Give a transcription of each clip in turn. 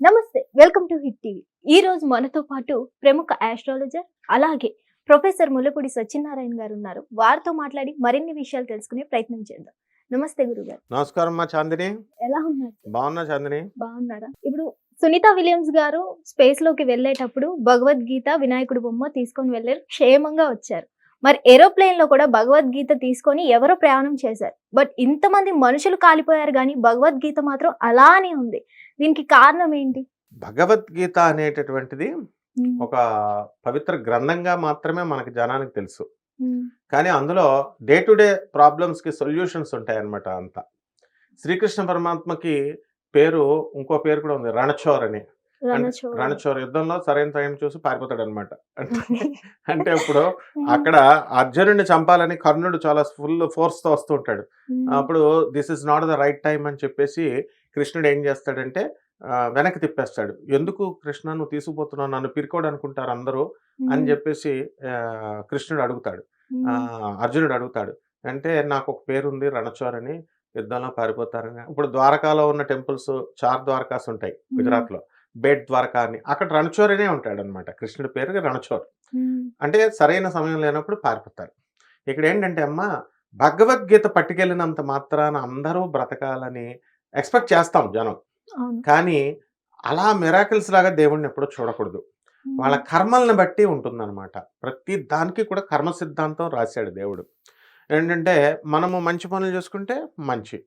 నమస్తే welcome to hit TV. ఈ రోజు మనతో పాటు ప్రముఖ ఆస్ట్రాలజర్ అలాగే ప్రొఫెసర్ ముల్లపూడి సత్యనారాయణ గారు ఉన్నారు. వారితో మాట్లాడి మరిన్ని విషయాలు తెలుసుకునే ప్రయత్నం చేద్దాం. నమస్తే గురుగారు. నమస్కారం మా చాందిని. ఎలా ఉన్నారు? బాగున్నా చాందిని? బాగున్నారా? ఇప్పుడు సునీత విలియమ్స్ గారు స్పేస్లోకి వెళ్ళేటప్పుడు భగవద్గీత వినాయకుడి బొమ్మ తీసుకొని వెళ్ళారు క్షేమంగా వచ్చారు. మరి ఏరోప్లేన్లో కూడా భగవద్గీత తీసుకొని ఎవరో ప్రయాణం చేశారు. బట్ ఇంతమంది మనుషులు కాలిపోయారు కానీ భగవద్గీత మాత్రం అలానే ఉంది. దీనికి కారణం ఏంటి? భగవద్గీత అనేటటువంటిది ఒక పవిత్ర గ్రంథంగా మాత్రమే మనకి జనానికి తెలుసు. కానీ అందులో డే టు డే ప్రాబ్లమ్స్కి సొల్యూషన్స్ ఉంటాయన్నమాట అంతా. శ్రీకృష్ణ పరమాత్మకి పేరు ఇంకో పేరు కూడా ఉంది రణచోర్ అని. రణచోర్ యుద్ధంలో సరైన టైం చూసి పారిపోతాడు అనమాట అంటే ఇప్పుడు అక్కడ అర్జునుడిని చంపాలని కర్ణుడు చాలా ఫుల్ ఫోర్స్తో వస్తూ ఉంటాడు. అప్పుడు this is not the right time అని చెప్పేసి కృష్ణుడు ఏం చేస్తాడంటే వెనక్కి తిప్పేస్తాడు. ఎందుకు కృష్ణ నువ్వు తీసుకుపోతున్నావు? నన్ను పిరుకోడు అనుకుంటారు అందరూ అని చెప్పేసి కృష్ణుడు అడుగుతాడు. అర్జునుడు అడుగుతాడు. అంటే నాకు ఒక పేరు ఉంది రణచోర్ అని యుద్ధంలో పారిపోతారని ఇప్పుడు ద్వారకాలో ఉన్న టెంపుల్స్ చార్ ద్వారకాస్ ఉంటాయి గుజరాత్లో. బేట్ ద్వారకా అని అక్కడ రణచోరనే ఉంటాడు అనమాట కృష్ణుడి పేరు రణచోర్. అంటే సరైన సమయం లేనప్పుడు పారిపోతారు. ఇక్కడ ఏంటంటే అమ్మ భగవద్గీత పట్టుకెళ్ళినంత మాత్రాన అందరూ బ్రతకాలని ఎక్స్పెక్ట్ చేస్తాం జనం. కానీ అలా మిరాకిల్స్ లాగా దేవుణ్ణి ఎప్పుడూ చూడకూడదు. వాళ్ళ కర్మల్ని బట్టి ఉంటుందన్నమాట ప్రతి దానికి కూడా కర్మ సిద్ధాంతం రాశాడు దేవుడు. ఏంటంటే మనము మంచి పనులు చేసుకుంటే మంచి.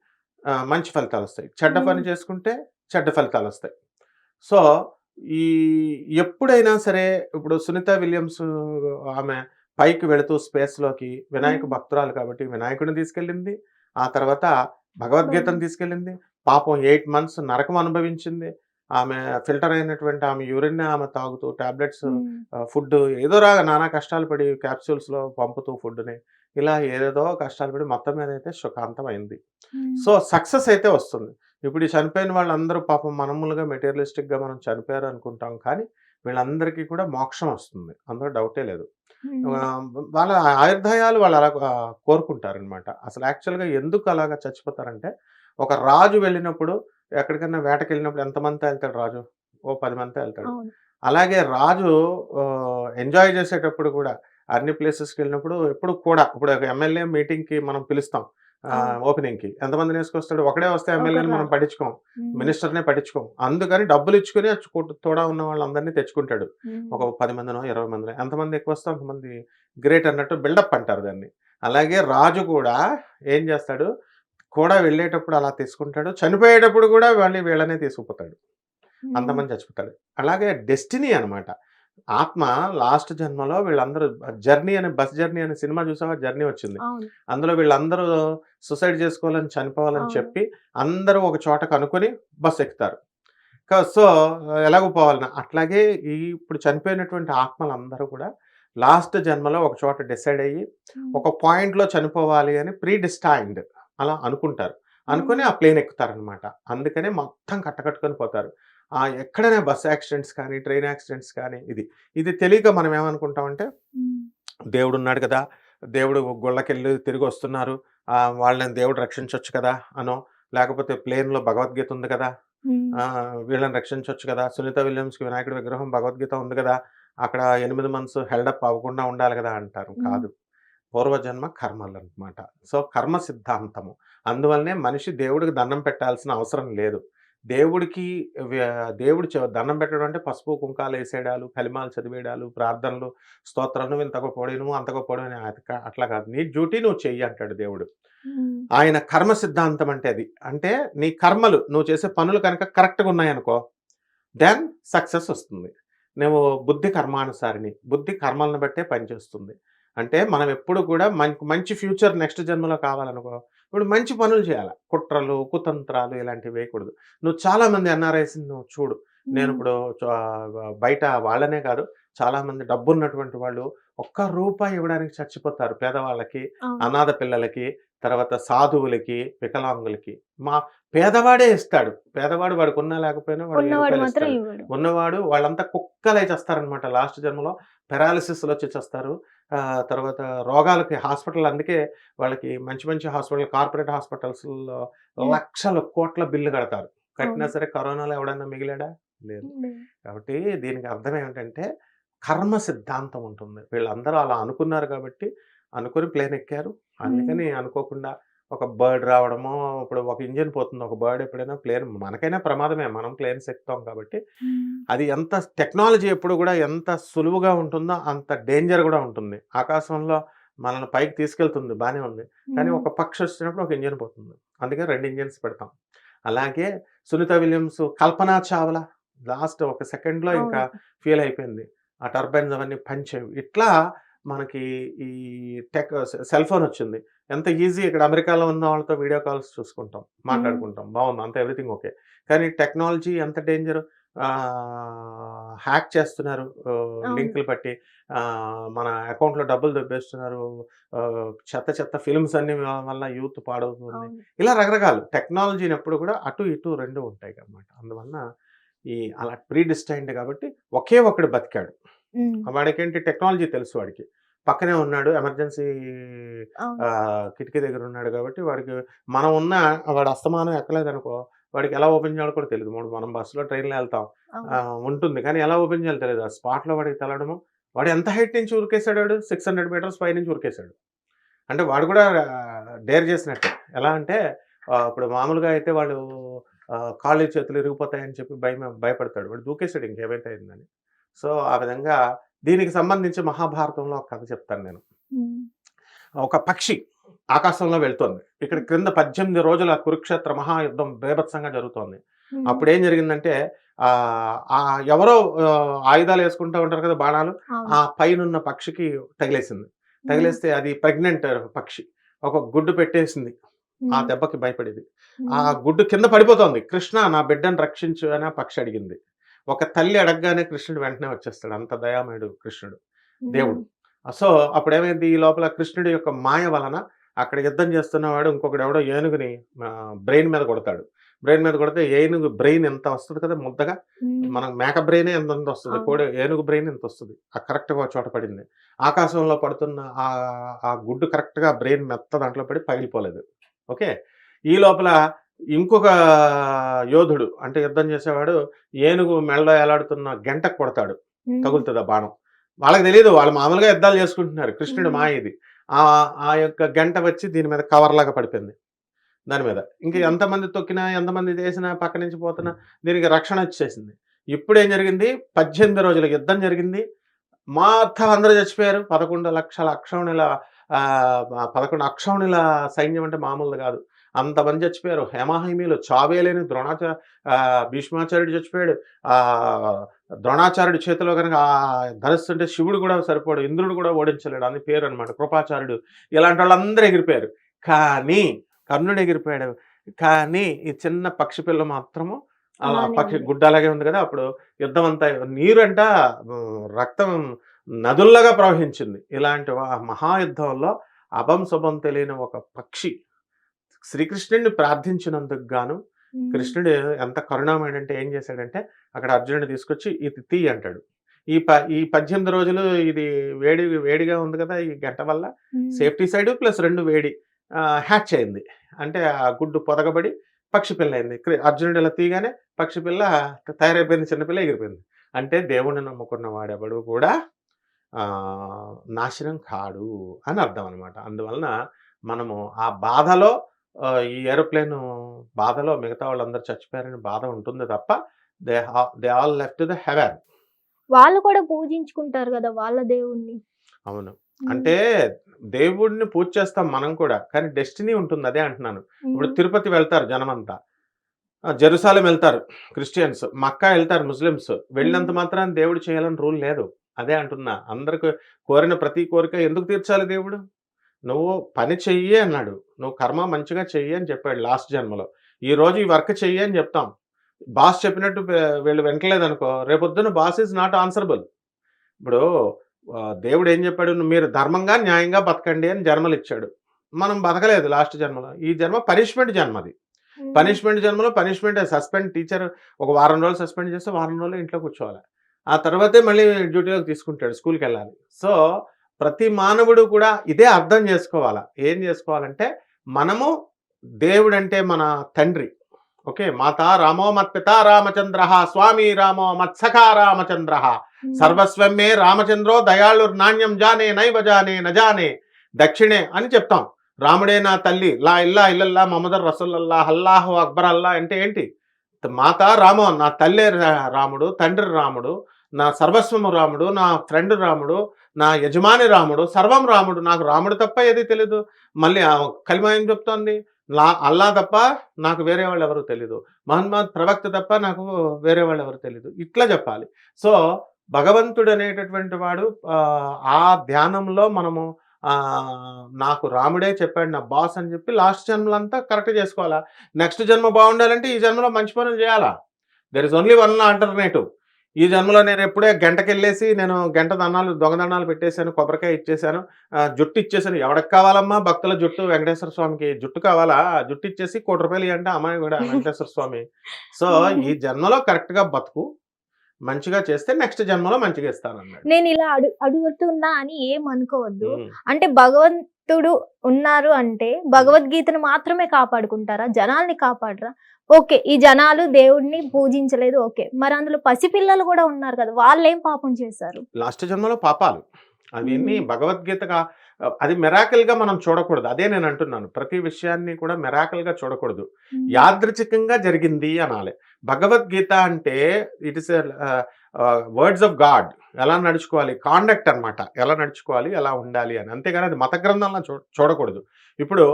మంచి ఫలితాలు వస్తాయి. చెడ్డ పని. చేసుకుంటే చెడ్డ ఫలితాలు వస్తాయి. సో ఈ ఎప్పుడైనా సరే ఇప్పుడు సునీత విలియమ్స్ ఆమె పైకి వెళుతూ స్పేస్లోకి వినాయక. భక్తురాలు కాబట్టి వినాయకుడిని తీసుకెళ్ళింది. ఆ తర్వాత భగవద్గీతను తీసుకెళ్ళింది. పాపం ఎయిట్ మంత్స్ నరకం అనుభవించింది. ఆమె ఫిల్టర్ అయినటువంటి ఆమె యూరిన్ ఆమె తాగుతూ టాబ్లెట్స్ ఫుడ్ ఏదో రాగా నానా కష్టాలు పడి క్యాప్సూల్స్లో పంపుతూ ఫుడ్ని ఇలా ఏదేదో కష్టాలు పడి మొత్తం మీద అయితే సుఖాంతం అయింది. సో సక్సెస్ అయితే వస్తుంది. ఇప్పుడు ఈ చనిపోయిన వాళ్ళందరూ పాపం మనములుగా మెటీరియలిస్టిక్గా మనం చనిపోయారు అనుకుంటాం కానీ వీళ్ళందరికీ కూడా మోక్షం వస్తుంది. అందులో డౌటే లేదు. వాళ్ళ ఆయుర్దాయాలు వాళ్ళు అలా కోరుకుంటారనమాట. అసలు యాక్చువల్గా ఎందుకు అలాగా చచ్చిపోతారంటే ఒక రాజు వెళ్ళినప్పుడు ఎక్కడికైనా వేటకి వెళ్ళినప్పుడు ఎంతమంది వెళ్తాడు రాజు? ఓ పది మంది వెళ్తాడు. అలాగే రాజు ఎంజాయ్ చేసేటప్పుడు కూడా అన్ని ప్లేసెస్కి వెళ్ళినప్పుడు ఎప్పుడు కూడా ఇప్పుడు ఒక ఎమ్మెల్యే మీటింగ్కి మనం పిలుస్తాం. అవును. ఓపెనింగ్కి. ఎంతమందిని వేసుకొస్తాడు ఒకడే వస్తే ఎమ్మెల్యేని మనం. పట్టించుకోం. మినిస్టర్నే పట్టించుకోం. అందుకని డబ్బులు ఇచ్చుకుని తోడా ఉన్న వాళ్ళందరినీ తెచ్చుకుంటాడు. ఒక పది మందినో ఇరవై మందినో. ఎంతమంది ఎక్కువ వస్తే అంతమంది గ్రేట్ అన్నట్టు బిల్డప్ అంటారు దాన్ని. అలాగే రాజు కూడా ఏం చేస్తాడు? కూడా వెళ్ళేటప్పుడు అలా తీసుకుంటాడు. చనిపోయేటప్పుడు కూడా వాళ్ళని వీళ్ళనే తీసుకుపోతాడు. అంతమంది చచ్చిపోతాడు అలాగే డెస్టినీ అన్నమాట. ఆత్మ లాస్ట్ జన్మలో వీళ్ళందరూ జర్నీ అనే బస్ జర్నీ అనే సినిమా చూసావా? జర్నీ వచ్చింది. అందులో వీళ్ళందరూ సూసైడ్ చేసుకోవాలని చనిపోవాలని. చెప్పి అందరూ ఒక చోట కనుక్కొని బస్ ఎక్కుతారు. సో ఎలాగో పోవాలని అట్లాగే ఈ ఇప్పుడు చనిపోయినటువంటి ఆత్మలు అందరూ కూడా లాస్ట్ జన్మలో ఒక చోట డిసైడ్ అయ్యి ఒక పాయింట్లో చనిపోవాలి అని ప్రీ డిస్టైన్డ్ అలా అనుకుంటారు. అనుకుని ఆ ప్లేన్ ఎక్కుతారనమాట. అందుకనే మొత్తం కట్టకట్టుకొని పోతారు. ఎక్కడైనా బస్ యాక్సిడెంట్స్ కానీ ట్రైన్ యాక్సిడెంట్స్ కానీ ఇది ఇది తెలియక మనం ఏమనుకుంటామంటే దేవుడు ఉన్నాడు కదా దేవుడు గుళ్ళకెళ్ళి తిరిగి వస్తున్నారు వాళ్ళని దేవుడు రక్షించవచ్చు కదా అనో లేకపోతే ప్లేన్లో భగవద్గీత ఉంది కదా వీళ్ళని రక్షించవచ్చు కదా సునీత విలియమ్స్కి వినాయకుడి విగ్రహం భగవద్గీత ఉంది కదా అక్కడ ఎనిమిది మంత్స్ హెల్డప్ అవ్వకుండా ఉండాలి కదా అంటారు. కాదు. పూర్వజన్మ కర్మలు అనమాట సో కర్మ సిద్ధాంతము. అందువల్లనే మనిషి దేవుడికి దండం పెట్టాల్సిన అవసరం లేదు. దేవుడికి దేవుడు దండం పెట్టడం అంటే పసుపు కుంకాలు వేసేయడాలు కలిమాలు చదివేయడాలు ప్రార్థనలు స్తోత్రాలు నువ్వు ఇంతకు పొడిను అంతకు పొడిను అట్లా కాదు. నీ డ్యూటీ నువ్వు చెయ్యి అంటాడు దేవుడు. ఆయన కర్మ సిద్ధాంతం అంటే అది. అంటే నీ కర్మలు నువ్వు చేసే పనులు కనుక కరెక్ట్గా ఉన్నాయనుకో దెన్ సక్సెస్ వస్తుంది. నువ్వు బుద్ధి కర్మానుసారిని బుద్ధి కర్మలను బట్టే పనిచేస్తుంది. అంటే మనం ఎప్పుడు కూడా మంచి మంచి ఫ్యూచర్ నెక్స్ట్ జన్మలో కావాలనుకో ఇప్పుడు మంచి పనులు చేయాలి? కుట్రలు కుతంత్రాలు ఇలాంటివి వేయకూడదు. నువ్వు చాలా మంది ఎన్ఆర్ఐస్ నువ్వు చూడు. నేను ఇప్పుడు బయట వాళ్ళనే కాదు చాలా మంది డబ్బు ఉన్నటువంటి వాళ్ళు ఒక్క రూపాయి ఇవ్వడానికి చచ్చిపోతారు. పేదవాళ్ళకి. అనాథ పిల్లలకి తర్వాత సాధువులకి వికలాంగులకి మా పేదవాడే ఇస్తాడు. పేదవాడు వాడికి ఉన్నా లేకపోయినా వాడు ఉన్నవాడు వాళ్ళంతా కుక్కలై చేస్తారనమాట లాస్ట్ జన్మలో పెరాలిసిస్లో వచ్చి చేస్తారు. తర్వాత రోగాలకి హాస్పిటల్ అందుకే వాళ్ళకి మంచి మంచి హాస్పిటల్ కార్పొరేట్ హాస్పిటల్స్లో. లక్షల కోట్ల బిల్లు కడతారు. కట్టినా. సరే కరోనాలో ఎవడన్నా మిగిలాడా? లేదు. కాబట్టి దీనికి అర్థం ఏమిటంటే కర్మ సిద్ధాంతం ఉంటుంది. వీళ్ళందరూ అలా అనుకున్నారు కాబట్టి అనుకుని ప్లేన్ ఎక్కారు. అందుకని అనుకోకుండా ఒక బర్డ్ రావడమో ఇప్పుడు ఒక ఇంజిన్ పోతుంది ఒక బర్డ్ ఎప్పుడైనా ప్లేన్ మనకైనా ప్రమాదమే మనం ప్లేన్స్ ఎక్కుతాం కాబట్టి అది ఎంత టెక్నాలజీ ఎప్పుడు కూడా ఎంత సులువుగా ఉంటుందో అంత డేంజర్ కూడా ఉంటుంది. ఆకాశంలో మనల్ని పైకి తీసుకెళ్తుంది బాగానే ఉంది. కానీ ఒక పక్షి వచ్చినప్పుడు ఒక ఇంజిన్ పోతుంది. అందుకే రెండు ఇంజిన్స్ పెడతాం. అలాగే సునీత విలియమ్స్ కల్పనా చావ్లా లాస్ట్ ఒక సెకండ్లో ఇంకా ఫీల్ అయిపోయింది. ఆ టర్బైన్స్ అవన్నీ పంచేవి ఇట్లా మనకి ఈ టెక్ సెల్ ఫోన్ వచ్చింది. ఎంత ఈజీ ఇక్కడ అమెరికాలో ఉన్న వాళ్ళతో వీడియో కాల్స్ చూసుకుంటాం మాట్లాడుకుంటాం. బాగుంది అంత ఎవ్రీథింగ్ ఓకే. కానీ టెక్నాలజీ ఎంత డేంజర్? హ్యాక్ చేస్తున్నారు లింకులు బట్టి ఆ, మన అకౌంట్లో డబ్బులు దొబ్బేస్తున్నారు చెత్త చెత్త ఫిల్మ్స్ అన్ని వల్ల యూత్ పాడవుతుంది. ఇలా రకరకాలు టెక్నాలజీని ఎప్పుడు కూడా అటు ఇటు రెండు ఉంటాయి అన్నమాట. అందువలన ఈ అలా ప్రీ డిస్టైన్డ్ కాబట్టి ఒకే ఒకడు బతికాడు. వాడికేంటి టెక్నాలజీ తెలుసు వాడికి. పక్కనే ఉన్నాడు. ఎమర్జెన్సీ కిటికీ దగ్గర ఉన్నాడు కాబట్టి వాడికి మనం ఉన్న వాడు అస్తమానం ఎక్కలేదు అనుకో వాడికి ఎలా ఓపెన్ చేయాలో కూడా తెలియదు మూడు మనం బస్సులో ట్రైన్లో వెళ్తాం. ఉంటుంది. కానీ ఎలా ఓపెన్ చేయాలో తెలియదు ఆ స్పాట్లో వాడికి తెలడము. వాడు ఎంత హైట్ నుంచి ఉరికేసాడు వాడు? సిక్స్ హండ్రెడ్ మీటర్స్ పై నుంచి ఉరికేసాడు అంటే వాడు కూడా డేర్ చేసినట్టే. ఎలా అంటే ఇప్పుడు మామూలుగా అయితే వాడు ఆ, కాళ్ళు చేతులు ఇరిగిపోతాయని చెప్పి భయం భయపడతాడు. వాడు దూకేసాడు ఇంకేమైతే అయిందని. సో ఆ విధంగా దీనికి సంబంధించి మహాభారతంలో ఒక కథ చెప్తాను నేను. ఒక పక్షి ఆకాశంలో వెళ్తోంది. ఇక్కడ క్రింద పద్దెనిమిది రోజుల కురుక్షేత్ర మహాయుద్ధం బేభత్సంగా జరుగుతోంది. అప్పుడు ఏం జరిగిందంటే ఆ ఆ ఎవరో ఆయుధాలు వేసుకుంటూ ఉంటారు కదా బాణాలు ఆ పైనున్న పక్షికి తగిలేసింది. తగిలేస్తే అది ప్రెగ్నెంట్ పక్షి. ఒక గుడ్డు పెట్టేసింది. ఆ దెబ్బకి భయపడేది. ఆ గుడ్డు కింద పడిపోతోంది. కృష్ణ నా బిడ్డను రక్షించు అని ఆ పక్షి అడిగింది. ఒక తల్లి అడగగానే కృష్ణుడు వెంటనే వచ్చేస్తాడు. అంత దయామయుడు కృష్ణుడు దేవుడు. సో అప్పుడు ఏమైంది ఈ లోపల కృష్ణుడి యొక్క మాయ వలన అక్కడ యుద్ధం చేస్తున్నవాడు ఇంకొకడు ఎవడో ఏనుగుని బ్రెయిన్ మీద కొడతాడు. బ్రెయిన్ మీద కొడితే ఏనుగు బ్రెయిన్ ఎంత వస్తుంది కదా ముద్దగా? మనకు మేక బ్రెయిన్ ఎంత ఎంత వస్తుంది. కోడి ఏనుగు బ్రెయిన్ ఎంత వస్తుంది? ఆ కరెక్ట్గా చోట పడింది. ఆకాశంలో పడుతున్న ఆ ఆ గుడ్డు కరెక్ట్గా బ్రెయిన్ మెత్త దాంట్లో పడి పగిలిపోలేదు. ఓకే? ఈ లోపల ఇంకొక యోధుడు అంటే యుద్ధం చేసేవాడు ఏనుగు మెడలో ఎలాడుతున్న గంటకు కొడతాడు తగులుతుంది ఆ బాణం. వాళ్ళకి తెలియదు వాళ్ళు మామూలుగా యుద్ధాలు చేసుకుంటున్నారు కృష్ణుడు. మాయ ఇది ఆ ఆ యొక్క గంట వచ్చి దీని మీద కవర్ లాగా పడిపోయింది దాని మీద. ఇంకా. ఎంతమంది తొక్కినా ఎంతమంది చేసినా పక్క నుంచి పోతున్నా దీనికి రక్షణ వచ్చేసింది. ఇప్పుడు ఏం జరిగింది? పద్దెనిమిది రోజుల యుద్ధం జరిగింది. మొత్తం అందరూ చచ్చిపోయారు. పదకొండు లక్షల అక్షౌణిల ఆ, పదకొండు అక్షౌణిల సైన్యం అంటే మామూలు కాదు. అంతమంది చచ్చిపోయారు. హేమాహైమీలు చావేలేని ద్రోణాచార్య భీష్మాచార్యుడు చచ్చిపోయాడు. ఆ ద్రోణాచార్యుడి చేతిలో కనుక ధనుస్సు అంటే శివుడు కూడా సరిపోడు ఇంద్రుడు కూడా ఓడించలేడు అని పేరు అనమాట కృపాచార్యుడు. ఇలాంటి వాళ్ళందరూ ఎగిరిపోయారు. కానీ కర్ణుడు ఎగిరిపోయాడు. కానీ ఈ చిన్న పక్షి పిల్ల మాత్రము అలా పక్షి. గుడ్డ అలాగే ఉంది కదా అప్పుడు యుద్ధం అంతా నీరు అంట రక్తం నదుల్లాగా ప్రవహించింది. ఇలాంటి మహాయుద్ధంలో అభం శుభం తెలియని ఒక పక్షి శ్రీకృష్ణుడిని ప్రార్థించినందుకు గాను కృష్ణుడు ఎంత కరుణామయుడు అంటే ఏం చేశాడంటే అక్కడ అర్జునుడు తీసుకొచ్చి ఇది తీ అంటాడు. ఈ ప ఈ పద్దెనిమిది రోజులు ఇది వేడి వేడిగా ఉంది కదా ఈ గంట వల్ల సేఫ్టీ సైడ్ ప్లస్ రెండు వేడి హ్యాచ్ అయింది. అంటే ఆ గుడ్డు పొదగబడి పక్షి పిల్ల అయింది. అర్జునుడు ఇలా తీయగానే పక్షి పిల్ల తయారైపోయింది చిన్నపిల్ల ఎగిరిపోయింది. అంటే దేవుణ్ణి నమ్ముకున్న వాడెవడు కూడా నాశనం కాడు అని అర్థం అనమాట అందువలన మనము ఆ బాధలో ఈ ఏరోప్లేన్ బాధలో మిగతా వాళ్ళందరూ చచ్చిపోయారని బాధ ఉంటుంది తప్ప they they all left the heaven. వాళ్ళు కూడా పూజించుకుంటారు కదా వాళ్ళ దేవుణ్ణి. అవును. అంటే దేవుడిని పూజ చేస్తాం మనం కూడా కానీ డెస్టినీ ఉంటుంది అదే అంటున్నాను. ఇప్పుడు తిరుపతి వెళ్తారు జనమంతా. జెరూసాలెం వెళ్తారు క్రిస్టియన్స్ మక్కా వెళ్తారు ముస్లిమ్స్. వెళ్ళినంత మాత్రాన్ని దేవుడు చేయాలని రూల్ లేదు. అదే అంటున్నా. అందరికి కోరిన ప్రతి కోరిక ఎందుకు తీర్చాలి దేవుడు? నువ్వు పని చెయ్యి అన్నాడు. నువ్వు కర్మ మంచిగా చెయ్యి అని చెప్పాడు లాస్ట్ జన్మలో. ఈ రోజు ఈ వర్క్ చెయ్యి అని చెప్తాం. బాస్ చెప్పినట్టు వీళ్ళు వింటలేదు అనుకో రేపొద్దున బాస్ ఈజ్ నాట్ ఆన్సరబుల్. ఇప్పుడు దేవుడు ఏం చెప్పాడు? మీరు ధర్మంగా న్యాయంగా బతకండి అని జన్మలు ఇచ్చాడు మనం బతకలేదు లాస్ట్ జన్మలో. ఈ జన్మ పనిష్మెంట్ జన్మది. పనిష్మెంట్ జన్మలో పనిష్మెంట్. సస్పెండ్ టీచర్ ఒక వారం రోజులు సస్పెండ్ చేస్తే వారం రోజులు ఇంట్లో కూర్చోవాలి. ఆ తర్వాతే మళ్ళీ డ్యూటీలోకి తీసుకుంటాడు స్కూల్కి వెళ్ళాలి. సో ప్రతి మానవుడు కూడా ఇదే అర్థం చేసుకోవాలా? ఏం చేసుకోవాలంటే మనము దేవుడు అంటే మన తండ్రి. ఓకే? మాతా రామో మత్పిత రామచంద్ర స్వామి రామో మత్సఖా రామచంద్ర. ఉమ్. సర్వస్వం మే రామచంద్రో దయాళు నాణ్యం జానే నైవ జానే నజానే దక్షిణే అని చెప్తాం. రాముడే నా తల్లి లా ఇల్లా ఇల్లల్లా మమదర్ రసూల్లల్లా అల్లాహు అక్బర్ అల్లా అంటే ఏంటి? మాత రామో నా తల్లి రాముడు తండ్రి రాముడు నా సర్వస్వము రాముడు నా ఫ్రెండ్ రాముడు నా యజమాని రాముడు సర్వం రాముడు నాకు రాముడు తప్ప ఏది తెలీదు. మళ్ళీ ఆ కలిమ ఏం చెప్తోంది? లా అల్లా తప్ప నాకు వేరే వాళ్ళు ఎవరు తెలీదు. మహమ్మద్ ప్రవక్త తప్ప నాకు వేరే వాళ్ళు ఎవరు తెలీదు. ఇట్లా చెప్పాలి. సో భగవంతుడు అనేటటువంటి వాడు ఆ, ధ్యానంలో మనము నాకు రాముడే చెప్పాడు నా బాస్ అని చెప్పి లాస్ట్ జన్మలంతా కరెక్ట్ చేసుకోవాలా? నెక్స్ట్ జన్మ బాగుండాలంటే ఈ జన్మలో మంచి పనులు చేయాలా? There is only one alternative ఈ జన్మలో నేను ఎప్పుడే గంటకి వెళ్ళేసి నేను గంట దన్నాలు దొంగదన్నాలు పెట్టేశాను కొబ్బరికాయ ఇచ్చేసాను జుట్టు ఇచ్చేసాను ఎవరికి కావాలమ్మా? భక్తుల జుట్టు. వెంకటేశ్వర స్వామికి జుట్టు కావాలా? జుట్టు ఇచ్చేసి కోటి రూపాయలు అంటే అమ్మాయి కూడా వెంకటేశ్వర స్వామి. సో ఈ జన్మలో కరెక్ట్గా బతుకు. మంచిగా చేస్తే నెక్స్ట్ జన్మలో మంచిగా ఇస్తాను నేను ఇలా అడు అడుగుతున్నా అని ఏం అనుకోవద్దు. అంటే భగవంతుడు ఉన్నారు అంటే భగవద్గీతను మాత్రమే కాపాడుకుంటారా? జనాల్ని కాపాడరా? ఓకే ఈ జనాలు దేవుడిని పూజించలేదు ఓకే. మరి అందులో పసిపిల్లలు కూడా ఉన్నారు కదా వాళ్ళు ఏం పాపం చేశారు? లాస్ట్ జన్మలో పాపాలు. అవన్నీ మ్మ్. అది మెరాకిల్గా మనం చూడకూడదు. అదే నేను అంటున్నాను. ప్రతి విషయాన్ని కూడా మెరాకిల్గా చూడకూడదు యాదృచ్ఛికంగా జరిగింది అనాలి. భగవద్గీత అంటే it is words of God. ఎలా నడుచుకోవాలి? కాండక్ట్ అన్నమాట. ఎలా నడుచుకోవాలి? ఎలా ఉండాలి అని. అంతేగాని అది మత గ్రంథంలో చూ చూడకూడదు. ఇప్పుడు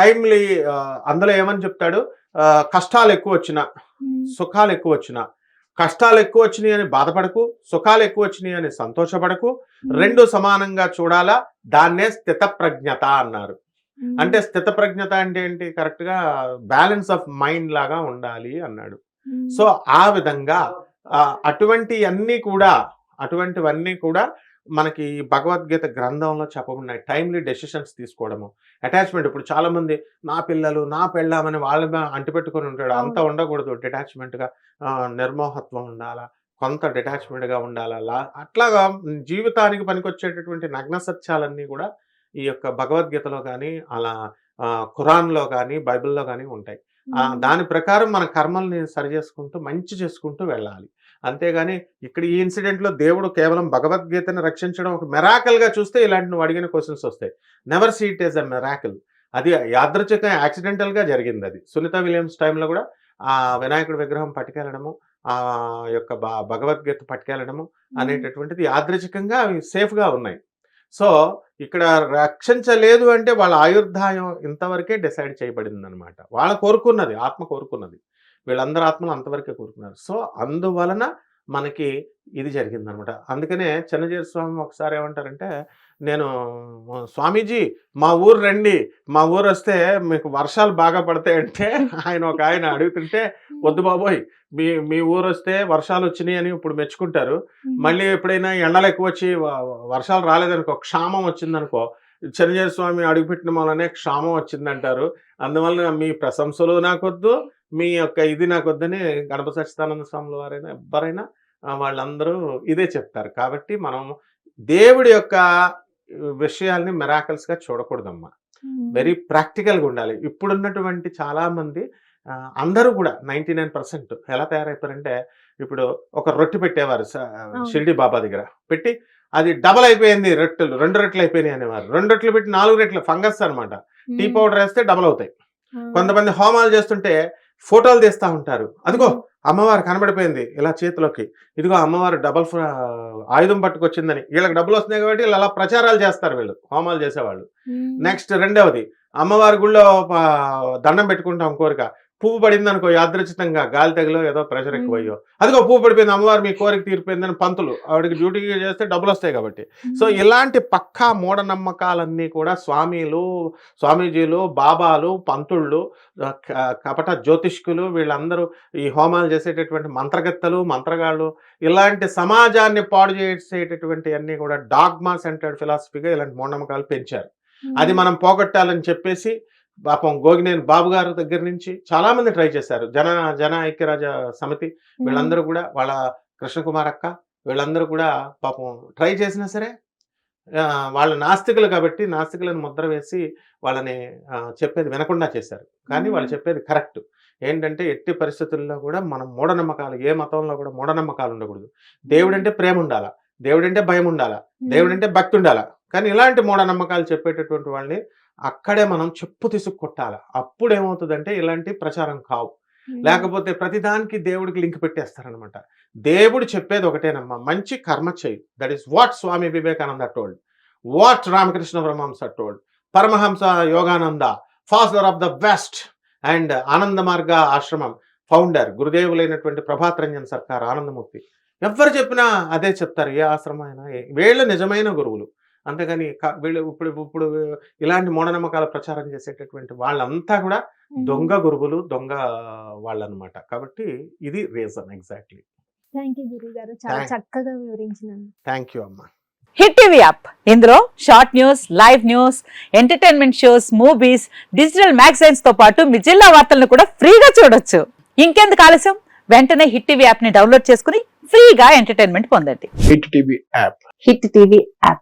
టైమ్లీ అందులో ఏమని చెప్తాడు? కష్టాలు ఎక్కువ వచ్చినా. సుఖాలు ఎక్కువ వచ్చినా కష్టాలు ఎక్కువ వచ్చినాయి అని బాధపడకు సుఖాలు ఎక్కువ వచ్చినాయి అని సంతోషపడకు. రెండు సమానంగా చూడాలా దాన్నే స్థిత ప్రజ్ఞత అన్నారు. అంటే స్థిత ప్రజ్ఞత అంటే ఏంటి కరెక్ట్గా బ్యాలెన్స్ ఆఫ్ మైండ్ లాగా ఉండాలి అన్నాడు. సో ఆ విధంగా అటువంటి అన్నీ కూడా అటువంటివన్నీ కూడా మనకి భగవద్గీత గ్రంథంలో చెప్పబడినాయి టైమ్లీ డెసిషన్స్ తీసుకోవడము. అటాచ్మెంట్ ఇప్పుడు చాలా మంది నా పిల్లలు నా పెళ్ళామని వాళ్ళ అంటిపెట్టుకొని ఉంటాడు. అంత ఉండకూడదు. డిటాచ్మెంట్గా ఆ, నిర్మోహత్వం ఉండాలా? కొంత detachment గా ఉండాలా అట్లాగా జీవితానికి పనికొచ్చేటటువంటి నగ్న సత్యాలన్నీ కూడా ఈ యొక్క భగవద్గీతలో కానీ అలా ఖురాన్లో కానీ బైబిల్లో కానీ ఉంటాయి. దాని ప్రకారం మన కర్మల్ని సరి చేసుకుంటూ మంచి చేసుకుంటూ వెళ్ళాలి. అంతేగాని ఇక్కడ ఈ ఇన్సిడెంట్లో దేవుడు కేవలం భగవద్గీతను రక్షించడం ఒక మెరాకల్గా చూస్తే ఇలాంటి నువ్వు అడిగిన క్వశ్చన్స్ వస్తాయి. Never seat is a miracle అది యాదృచ్ఛిక యాక్సిడెంటల్గా జరిగింది అది. సునీత విలియమ్స్ టైంలో కూడా ఆ వినాయకుడి విగ్రహం పట్టుకెళ్ళడము ఆ యొక్క భగవద్గీత పట్టుకెళ్ళడము అనేటటువంటిది యాదృచ్ఛికంగా అవి safe గా ఉన్నాయి. సో ఇక్కడ రక్షించలేదు అంటే వాళ్ళ ఆయుర్దాయం ఇంతవరకే డిసైడ్ చేయబడింది అనమాట వాళ్ళ కోరుకున్నది ఆత్మ కోరుకున్నది. వీళ్ళందరూ ఆత్మలు అంతవరకే కోరుకున్నారు. సో అందువలన మనకి ఇది జరిగిందనమాట అందుకనే చిన్నజీర స్వామి ఒకసారి ఏమంటారంటే నేను స్వామీజీ మా ఊరు రండి. మా ఊరు వస్తే మీకు వర్షాలు బాగా పడతాయంటే ఆయన ఒక ఆయన అడుగుతుంటే వద్దు బాబోయ్ మీ మీ ఊరు వస్తే వర్షాలు వచ్చినాయి అని ఇప్పుడు మెచ్చుకుంటారు. మళ్ళీ ఎప్పుడైనా ఎండలు ఎక్కువ వచ్చి వర్షాలు రాలేదనుకో క్షామం వచ్చిందనుకో చిరంజీవి స్వామి అడుగుపెట్టిన వల్లనే క్షామం వచ్చిందంటారు. అందువల్ల మీ ప్రశంసలు నాకొద్దు. మీ యొక్క ఇది నాకొద్దని గణప సచ్చిదానంద స్వాముల వారైనా ఎవరైనా వాళ్ళందరూ ఇదే చెప్తారు. కాబట్టి మనం దేవుడి యొక్క విషయాల్ని మెరాకల్స్గా చూడకూడదమ్మా. వెరీ ప్రాక్టికల్గా ఉండాలి. ఇప్పుడున్నటువంటి చాలా మంది ఆ, అందరూ కూడా నైంటీ నైన్ పర్సెంట్ ఎలా తయారైపోయారంటే ఇప్పుడు ఒక రొట్టె పెట్టేవారు షిరిడి బాబా దగ్గర. పెట్టి అది డబల్ అయిపోయింది రొట్టెలు రెండు రెట్లు అయిపోయినాయి అనేవారు. రెండు రెట్లు పెట్టి నాలుగు రెట్లు ఫంగస్ అన్నమాట. టీ. పౌడర్ వేస్తే డబల్ అవుతాయి. కొంతమంది హోమాలు చేస్తుంటే ఫోటోలు తీస్తా ఉంటారు. అదిగో అమ్మవారు కనబడిపోయింది ఇలా చేతిలోకి. ఇదిగో అమ్మవారు డబల్ ఆయుధం పట్టుకొచ్చిందని. వీళ్ళకి డబ్బులు వస్తున్నాయి కాబట్టి వీళ్ళు అలా ప్రచారాలు చేస్తారు వీళ్ళు హోమాలు చేసేవాళ్ళు. నెక్స్ట్ రెండవది అమ్మవారి గుళ్ళో దండం పెట్టుకుంటాం కోరిక. పువ్వు పడింది అనుకో యాదృచితంగా గాలి తగిలో ఏదో ప్రెషర్ ఎక్కువయ్యో. అదిగో పువ్వు పడిపోయింది అమ్మవారు మీ కోరిక తీరిపోయిందని పంతులు ఆవిడకి డ్యూటీ చేస్తే డబ్బులు వస్తాయి కాబట్టి. సో ఇలాంటి పక్కా మూఢనమ్మకాలన్నీ కూడా స్వామీలు స్వామీజీలు బాబాలు పంతుళ్ళు కపట జ్యోతిష్కులు వీళ్ళందరూ ఈ హోమాలు చేసేటటువంటి మంత్రగత్తలు మంత్రగాళ్ళు ఇలాంటి సమాజాన్ని పాడు చేసేటటువంటి అన్ని కూడా డాగ్మా సెంటర్డ్ ఫిలాసఫీగా ఇలాంటి మూఢనమ్మకాలు పెంచారు. అది మనం పోగొట్టాలని చెప్పేసి పాపం గోగినేని బాబు గారి దగ్గర నుంచి చాలా మంది ట్రై చేశారు. జన జన ఐక్యరాజ సమితి. వీళ్ళందరూ కూడా వాళ్ళ కృష్ణకుమార్ అక్క వీళ్ళందరూ కూడా పాపం ట్రై చేసినా సరే వాళ్ళు నాస్తికులు కాబట్టి నాస్తికులను ముద్ర వేసి వాళ్ళని చెప్పేది వినకుండా చేశారు. కానీ వాళ్ళు. చెప్పేది కరెక్ట్. ఏంటంటే ఎట్టి పరిస్థితుల్లో కూడా మనం మూఢనమ్మకాలు ఏ మతంలో కూడా మూఢనమ్మకాలు ఉండకూడదు. దేవుడు అంటే ప్రేమ ఉండాలా? దేవుడు అంటే భయం ఉండాలా? దేవుడు అంటే భక్తి ఉండాలా? కానీ ఇలాంటి మూఢనమ్మకాలు చెప్పేటటువంటి వాళ్ళని అక్కడే మనం చెప్పు తీసుకు కొట్టాలి. అప్పుడు ఏమవుతుందంటే ఇలాంటి ప్రచారం కావు. లేకపోతే ప్రతిదానికి దేవుడికి లింక్ పెట్టేస్తారనమాట దేవుడు చెప్పేది ఒకటేనమ్మా. మంచి కర్మ చేయి that is what Swami Vivekananda told what Ramakrishna బ్రహ్మంస told Paramahansa Yogananda father of the west and Ananda Marga ఆశ్రమం ఫౌండర్ గురుదేవులైనటువంటి ప్రభాత్ రంజన్ సర్కార్ ఆనందమూర్తి. ఎవరు చెప్పినా అదే చెప్తారు. ఏ ఆశ్రమం అయినా వీళ్ళు నిజమైన గురువులు. అంతేగాని వీళ్ళు ఇప్పుడు ఇప్పుడు ఇలాంటి మూఢనమ్మకాల ప్రచారం చేసేటటువంటి వాళ్ళంతా కూడా దొంగ గురువులు దొంగ వాళ్ళనమాట. కాబట్టి ఇది రీజన్ ఎగ్జాక్ట్లీ. థ్యాంక్ యూ గురువు గారు. చాలా Thank- చక్కగా వివరించినాను థ్యాంక్ యూ అమ్మా. Hit TV app. ఇందులో short news live news entertainment shows movies digital మ్యాగజైన్స్తో పాటు మీ జిల్లా వార్తలను కూడా ఫ్రీగా చూడొచ్చు. ఇంకెందుకు ఆలస్యం? వెంటనే హిట్ టీవీ యాప్ని డౌన్లోడ్ చేసుకుని ఫ్రీగా ఎంటర్టైన్మెంట్ పొందండి. Hit TV app. Hit TV app.